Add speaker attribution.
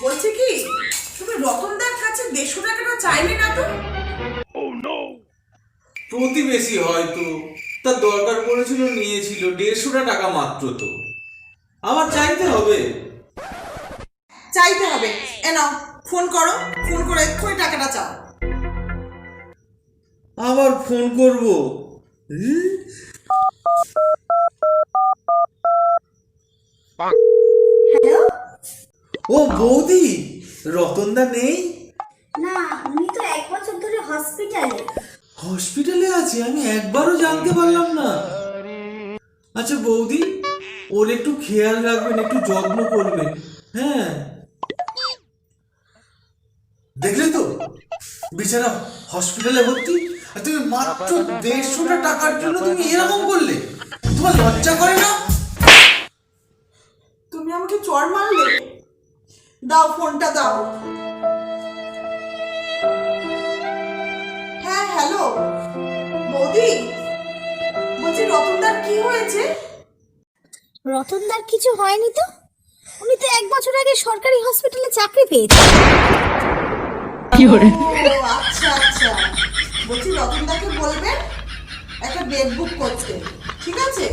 Speaker 1: বলছি কি তুমি রতনদার কাছে দেড়শো টাকাটা চাইলে না তো?
Speaker 2: প্রতিবেশী হয়তো তার দরকার পড়েছিল নিয়েছিল দেড়শোটা টাকা মাত্র তো। আমার চাইতে হবে।
Speaker 1: চাইতে হবে। এ নাও ফোন করো ফোন করে এক্ষুনি টাকাটা চাও।
Speaker 2: আবার ফোন করব? হুম?
Speaker 3: হ্যালো?
Speaker 2: ও বৌদি রতনদা নেই?
Speaker 3: না উনি তো এক বছর ধরে হসপিটালে
Speaker 2: হসপিটালে আছে আমি একবারও জানতে পারলাম না। আচ্ছা বৌদি ওর একটু খেয়াল রাখবেন একটু যত্ন করবেন হ্যাঁ? দেখলে তো বেচারা হসপিটালে ভর্তি আর তুমি মাত্র দেড়শোটা টাকার জন্য তুমি এরকম করলে? তোমার লজ্জা করে
Speaker 1: দাও ফোনটা দাও। হ্যাঁ হ্যালো। বৌদি বলছি রতনদার কি হয়েছে?
Speaker 3: রতনদার কিছু হয়নি তো? উনি তো এক বছর আগে সরকারি হসপিটালে চাকরি পেয়েছেন।
Speaker 1: ও আচ্ছা আচ্ছা। বলছি রতনদাকে বলবেন? একটা বেড বুক করতে। ঠিক আছে?